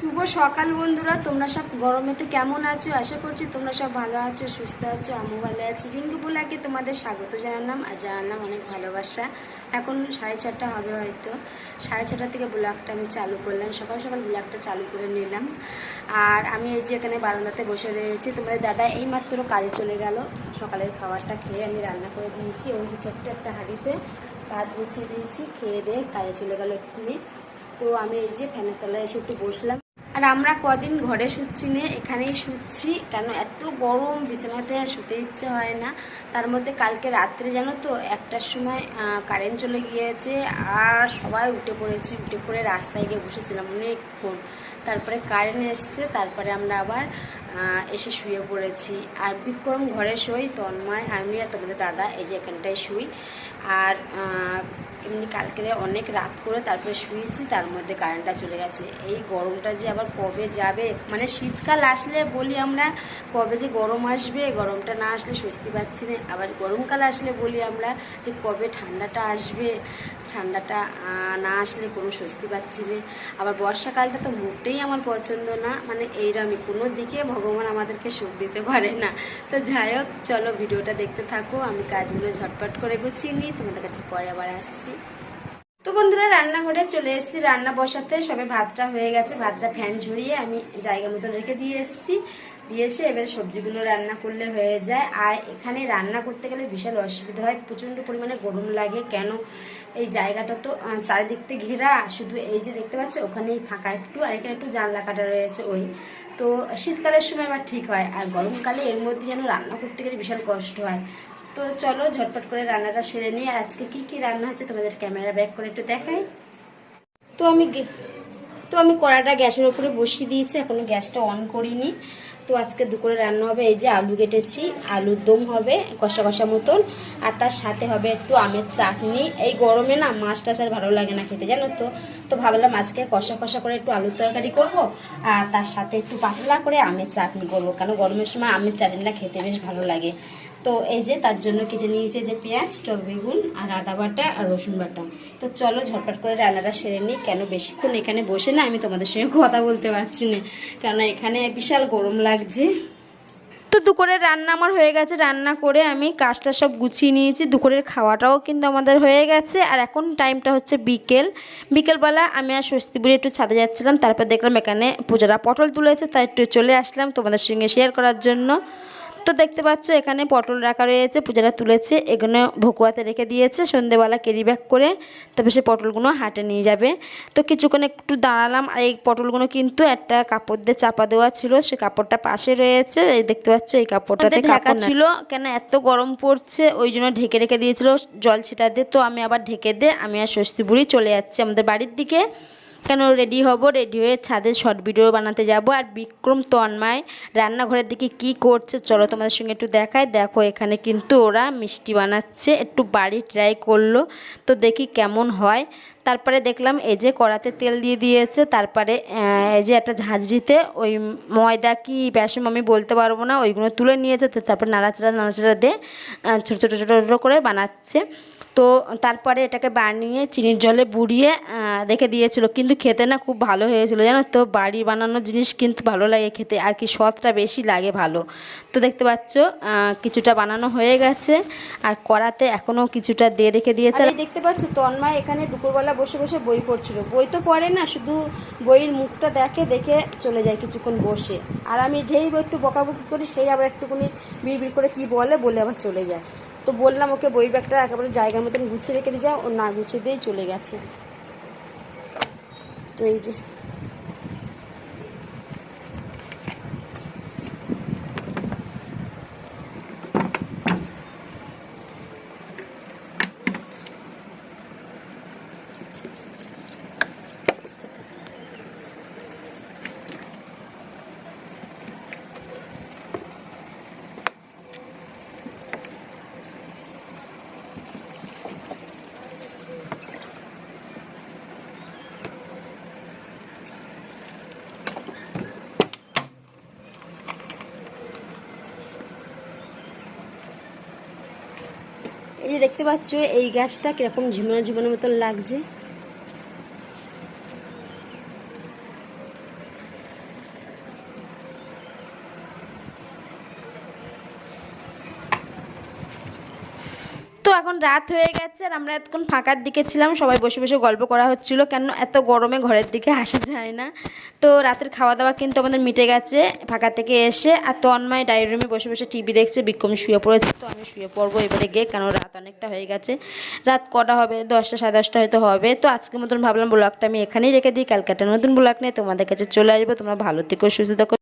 শুভ সকাল বন্ধুরা, তোমরা সব গরমেতে কেমন আছো? আশা করছি তোমরা সব ভালো আছো, সুস্থ আছো, আমিও ভালো আছি। রিঙ্কু বলাকে তোমাদের স্বাগত জানালাম আর জানালাম অনেক ভালোবাসা। এখন সাড়ে চারটা হবে হয়তো। সাড়ে চারটা থেকে ব্লগটা আমি চালু করলাম, সকাল সকাল ব্লগটা চালু করে নিলাম। আর আমি এই যে এখানে বারান্দাতে বসে রয়েছি, তোমাদের দাদা এইমাত্র কাজে চলে গেল। সকালের খাবারটা খেয়ে আমি রান্না করে দিয়েছি। ওই ছোট্ট একটা হাঁড়িতে ভাত গুছিয়ে দিয়েছি, খেয়ে দিয়ে কাজে চলে গেল এক্ষুনি। তো আমি এই যে ফ্যানের তলায় এসে একটু বসলাম। আর আমরা কদিন ঘরে শুচ্ছি না, এখানেই শুচ্ছি। কেন এত গরম, বিছানাতে শুতে ইচ্ছে হয় না। তার মধ্যে কালকে রাত্রে জানো তো, একটার সময় কারেন্ট চলে গিয়েছে, আর সবাই উঠে পড়েছি, উঠে পড়ে রাস্তায় গিয়ে বসেছিলাম অনেকক্ষণ। তারপরে কারেন্ট এসছে, তারপরে আমরা আবার এসে শুয়ে পড়েছি। আর বিক্রম ঘরে শুই, তন্ময় আমি আর তোমাদের দাদা, এই যে এখানটায় শুই। আর এমনি কালকে অনেক রাত করে তারপরে শুয়েছি, তার মধ্যে কারেন্টটা চলে গেছে। এই গরমটা যে আবার কবে যাবে? মানে শীতকাল আসলে বলি আমরা, কবে যে গরম আসবে, গরমটা না আসলে স্বস্তি পাচ্ছি না। আবার গরমকাল আসলে বলি আমরা যে কবে ঠান্ডাটা আসবে ঠান্ডাটা না আসলে কোনো স্বস্তি পাচ্ছি না। আবার বর্ষাকালটা তো মোটেই আমার পছন্দ না। মানে এইরকমই কোনো দিকে ভগবান আমাদেরকে সুখ দিতে পারে না। তো যাই হোক, চলো ভিডিওটা দেখতে থাকো। আমি কাজগুলো ঝটপট করে গুছিয়ে নিই। তোমাদের কাছে পরে আবার আসছি। তো বন্ধুরা, রান্নাঘরে চলে এসেছি। রান্না বসাতে সবে ভাতটা হয়ে গেছে। ভাতটা ফ্যান ঝরিয়ে আমি জায়গা মতো রেখে দিয়ে এসেছি। দিয়ে এসে এবার সবজিগুলো রান্না করলে হয়ে যায়। আর এখানে রান্না করতে গেলে বিশাল অসুবিধা হয়। প্রচণ্ড পরিমাণে গরম লাগে। কেন? এই জায়গাটা তো চারিদিক থেকে ঘেরা, শুধু এই যে দেখতে পাচ্ছ, ওখানেই ফাঁকা একটু, আর এখানে একটু জানলা কাটা রয়েছে ওই। তো শীতকালের সময় আবার ঠিক হয়, আর গরমকালে এর মধ্যে যেন রান্না করতে গেলে বিশাল কষ্ট হয়। তো চলো ঝটপট করে রান্নাটা সেরে নিই, আর আজকে কি কি রান্না হচ্ছে তোমাদের ক্যামেরা ব্যাক করে একটু দেখাই। তো আমি তো আমি কড়াটা গ্যাসের উপরে বসিয়ে দিয়েছি, এখনও গ্যাসটা অন করিনি। তো আজকে দুপুরে রান্না হবে, এই যে আলু কেটেছি, আলুর দম হবে, কষা কষা মতন, আর তার সাথে হবে একটু আমের চাটনি। এই গরমে না মাছ টাছ আর ভালো লাগে না খেতে, জানো তো? তো ভাবলাম আজকে কষা কষা করে একটু আলুর তরকারি করব, আর তার সাথে একটু পাতলা করে আমের চাটনি করব কারণ গরমের সময় আমের চাটনিটা খেতে বেশ ভালো লাগে। তো এই যে তার জন্য কেটে নিয়েছে যে পেঁয়াজ, টক বেগুন আর আদা বাটা আর রসুন বাটা। তো চলো ঝটপট করে রান্নাটা সেরে নিই, কেন বেশিক্ষণ এখানে বসে না? আমি তোমাদের সঙ্গে কথা বলতে পারছি না। কেন এখানে বিশাল গরম লাগছে। তো দুপুরের রান্না আমার হয়ে গেছে। রান্না করে আমি কাজটা সব গুছিয়ে নিয়েছি। দুপুরের খাওয়াটাও কিন্তু আমাদের হয়ে গেছে। আর এখন টাইমটা হচ্ছে বিকেল। বিকেলবেলা আমি আর স্বস্তিপুরে একটু ছাদে যাচ্ছিলাম। তারপর দেখলাম এখানে পূজারা পটল তুলেছে। তাই একটু চলে আসলাম তোমাদের সঙ্গে শেয়ার করার জন্য। তো দেখতে পাচ্ছ এখানে পটল রাখা রয়েছে পূজারা তুলেছে এগুলো ভকুয়াতে রেখে দিয়েছে সন্ধেবেলা ক্যারি ব্যাগ করে তারপর সে পটলগুলো হাটে নিয়ে যাবে। তো কিছুক্ষণ একটু দাঁড়ালাম আর এই পটলগুলো কিন্তু একটা কাপড় দিয়ে চাপা দেওয়া ছিল সে কাপড়টা পাশে রয়েছে এই দেখতে পাচ্ছ এই কাপড়টাতে ঢাকা ছিল কেন এত গরম পড়ছে ওই জন্য ঢেকে রেখে দিয়েছিল জল ছিটা দিয়ে তো আমি আবার ঢেকে দিয়ে আমি আর স্বস্তিপুরি চলে যাচ্ছি আমাদের বাড়ির দিকে। কেন রেডি হব? রেডি হয়ে ছাদে শর্ট ভিডিও বানাতে যাব। আর বিক্রম, তন্ময়, রান্নাঘরের দিকে কি করছে চলো তোমাদের সঙ্গে একটু দেখাই। দেখো, এখানে কিন্তু ওরা মিষ্টি বানাচ্ছে। একটু বাড়ি ট্রাই করল। তো দেখি কেমন হয়। তারপরে দেখলাম এই যে কড়াতে তেল দিয়ে দিয়েছে, তারপরে এই যে একটা ঝাঁঝরিতে ওই ময়দা কি বেসম আমি বলতে পারব না, ওইগুলো তুলে নিয়েছে, তো তারপর নাড়াচাড়া নাড়াচাড়া দিয়ে ছোটো ছোটো ছোটো ছোটো করে বানাচ্ছে। তো তারপরে এটাকে বানিয়ে চিনির জলে বুড়িয়ে রেখে দিয়েছিল, কিন্তু খেতে না খুব ভালো হয়েছিল, জানো তো? বাড়ি বানানো জিনিস কিন্তু ভালো লাগে খেতে, আর কি স্বাদটা বেশি লাগে ভালো। তো দেখতে পাচ্ছ কিছুটা বানানো হয়ে গেছে, আর কড়াতে এখনও কিছুটা দিয়ে রেখে দিয়েছে। দেখতে পাচ্ছ, তন্ময় এখানে দুপুরবেলা বসে বসে বই পড়ছিল। বই তো পড়ে না, শুধু বইয়ের মুখটা দেখে দেখে চলে যায় কিছুক্ষণ বসে। আর আমি যেই একটু বকাবকি করি, সেই আবার একটুকুনি বিড় করে কি বলে বলে আবার চলে যায়। তো বললাম, ওকে, বই ব্যাগটা একেবারে জায়গার মতন গুছিয়ে রেখে দিয়ে যাও। ও না গুছিয়ে দিয়েই চলে গেছে। তো এই যে এই যে দেখতে পাচ্ছ এই গাছটা কীরকম ঝিমানো ঝিমানোর মতন লাগছে। তো এখন রাত হয়ে গেছে আর আমরা এতক্ষণ ফাঁকার দিকে ছিলাম, সবাই বসে বসে গল্প করা হচ্ছিল। কেন এত গরমে ঘরের দিকে আসা যায় না? তো রাতের খাওয়া দাওয়া কিন্তু আমাদের মিটে গেছে ফাঁকা থেকে এসে। আর তন্ময় ডায়ের রুমে বসে বসে টিভি দেখছে, বিক্রম শুয়ে পড়েছে। তো আমি শুয়ে পড়ব এবারে গিয়ে, কেন রাত অনেকটা হয়ে গেছে। রাত কটা হবে? দশটা, সাড়ে দশটা হয়তো হবে। তো আজকের মতন ভাবলাম ব্লগটা আমি এখানেই রেখে দিই। একটা নতুন ব্লগ নিয়ে তোমাদের কাছে চলে আসব। তোমরা ভালো থেকো, সুস্থ থেকো।